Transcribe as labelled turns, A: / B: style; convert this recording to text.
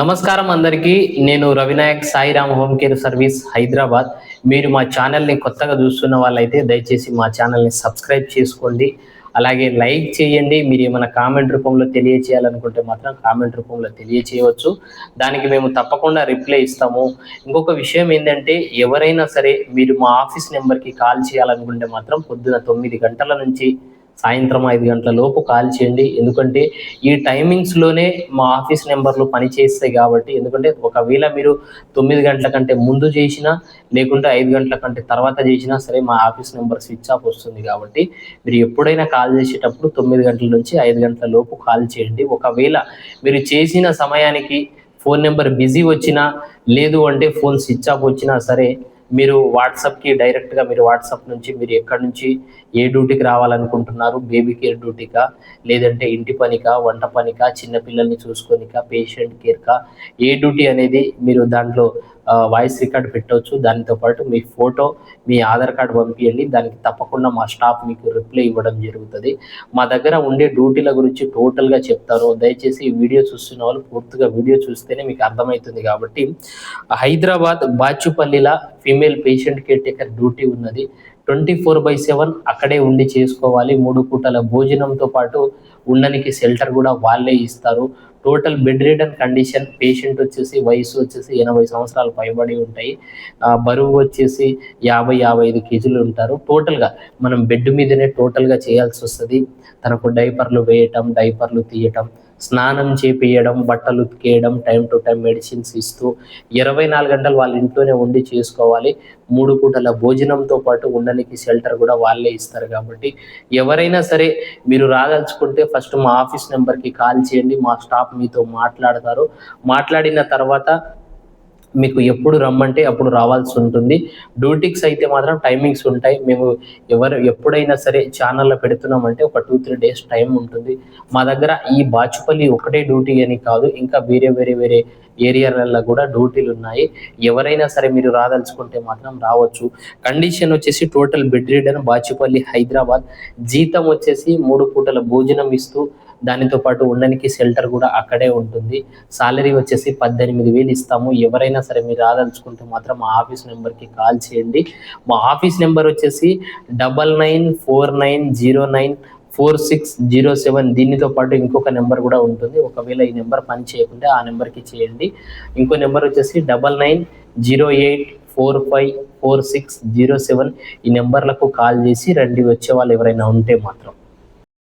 A: నమస్కారం అందరికీ. నేను Ravinayak Sairam home care service Hyderabad. మీరు మా ఛానల్ని కొత్తగా చూస్తున్న వాళ్ళైతే దయచేసి మా ఛానల్ని సబ్స్క్రైబ్ చేసుకోండి. అలాగే లైక్ చేయండి. మీరు ఏమైనా కామెంట్ రూపంలో తెలియచేయాలనుకుంటే మాత్రం కామెంట్ రూపంలో తెలియచేయవచ్చు. దానికి మేము తప్పకుండా రిప్లై ఇస్తాము. ఇంకొక విషయం ఏంటంటే ఎవరైనా సరే మీరు మా ఆఫీస్ నెంబర్కి కాల్ చేయాలనుకుంటే మాత్రం పొద్దున తొమ్మిది గంటల నుంచి సాయంత్రం ఐదు గంటల లోపు కాల్ చేయండి. ఎందుకంటే ఈ టైమింగ్స్లోనే మా ఆఫీస్ నెంబర్లు పనిచేస్తాయి కాబట్టి ఎందుకంటే ఒకవేళ మీరు తొమ్మిది గంటల కంటే ముందు చేసినా లేకుంటే ఐదు గంటల కంటే తర్వాత చేసినా సరే మా ఆఫీస్ నెంబర్ స్విచ్ ఆఫ్ వస్తుంది కాబట్టి మీరు ఎప్పుడైనా కాల్ చేసేటప్పుడు తొమ్మిది గంటల నుంచి ఐదు గంటల లోపు కాల్ చేయండి. ఒకవేళ మీరు చేసిన సమయానికి ఫోన్ నెంబర్ బిజీ వచ్చినా లేదు అంటే ఫోన్ స్విచ్ ఆఫ్ వచ్చినా సరే మీరు వాట్సాప్కి డైరెక్ట్గా మీరు వాట్సాప్ నుంచి మీరు ఎక్కడి నుంచి ఏ డ్యూటీకి రావాలనుకుంటున్నారు? బేబీ కేర్ డ్యూటీకా? లేదంటే ఇంటి పనికా? వంట పనికా? చిన్నపిల్లల్ని చూసుకొనికా? పేషెంట్ కేర్కా? ఏ డ్యూటీ అనేది మీరు దాంట్లో వాయిస్ రికార్డ్ పెట్టవచ్చు దానితో పాటు మీ ఫోటో మీ ఆధార్ కార్డ్ పంపించండి దానికి తప్పకుండా మా స్టాఫ్ మీకు రిప్లై ఇవ్వడం జరుగుతుంది. మా దగ్గర ఉండే డ్యూటీల గురించి టోటల్గా చెప్తారు దయచేసి ఈ వీడియో చూస్తున్న వాళ్ళు పూర్తిగా వీడియో చూస్తేనే మీకు అర్థమవుతుంది కాబట్టి Hyderabad బాచుపల్లిల female patient care taker duty ఉన్నది. ట్వంటీ ఫోర్ బై సెవెన్ అక్కడే ఉండి చేసుకోవాలి. మూడు పూటల భోజనంతో పాటు ఉండడానికి షెల్టర్ కూడా వాళ్ళే ఇస్తారు. Total bed ridden condition patient వచ్చేసి వయసు వచ్చేసి ఎనభై సంవత్సరాలు పైబడి ఉంటాయి. బరువు వచ్చేసి యాభై యాభై ఐదు కేజీలు ఉంటారు. టోటల్గా మనం బెడ్ మీదనే టోటల్గా చేయాల్సి వస్తుంది. తనకు డైపర్లు వేయటం డైపర్లు తీయటం స్నానం చేపియడం బట్టలు ఉతికేయడం టైం టు టైం మెడిసిన్స్ ఇస్తూ ఇరవై నాలుగు గంటలు వాళ్ళ ఇంట్లోనే ఉండి చేసుకోవాలి. మూడు పూటల భోజనంతో పాటు ఉండడానికి షెల్టర్ కూడా వాళ్ళే ఇస్తారు కాబట్టి ఎవరైనా సరే మీరు రాదలుచుకుంటే ఫస్ట్ మా ఆఫీస్ నెంబర్కి కాల్ చేయండి. మా స్టాఫ్ మీతో మాట్లాడతారు. మాట్లాడిన తర్వాత మీకు ఎప్పుడు రమ్మంటే అప్పుడు రావాల్సి ఉంటుంది. డ్యూటీస్ అయితే మాత్రం టైమింగ్స్ ఉంటాయి. మేము ఎవరు ఎప్పుడైనా సరే ఛానల్లో పెడుతున్నామంటే ఒక టూ త్రీ డేస్ టైం ఉంటుంది. మా దగ్గర ఈ బాచుపల్లి ఒకటే డ్యూటీ అని కాదు ఇంకా వేరే వేరే వేరే ఏరియాలలో కూడా డ్యూటీలు ఉన్నాయి. ఎవరైనా సరే మీరు రాదలుచుకుంటే మాత్రం రావచ్చు. కండిషన్ వచ్చేసి total bed rider Bachupally Hyderabad. జీతం వచ్చేసి మూడు పూటల భోజనం ఇస్తూ దానితో పాటు ఉండడానికి షెల్టర్ కూడా అక్కడే ఉంటుంది. సాలరీ వచ్చేసి పద్దెనిమిది వేలు ఇస్తాము. ఎవరైనా సరే మీరు రాదలుచుకుంటే మాత్రం మా ఆఫీస్ నెంబర్కి కాల్ చేయండి. మా ఆఫీస్ నెంబర్ వచ్చేసి double nine four nine zero nine four six zero seven దీనితో పాటు ఇంకొక నెంబర్ కూడా ఉంటుంది. ఒకవేళ ఈ నెంబర్ పని చేయకుంటే ఆ నెంబర్కి చేయండి. ఇంకో నెంబర్ వచ్చేసి double nine zero eight four five four six zero seven ఈ నెంబర్లకు కాల్ చేసి రండి. వచ్చే వాళ్ళు ఎవరైనా ఉంటే మాత్రం.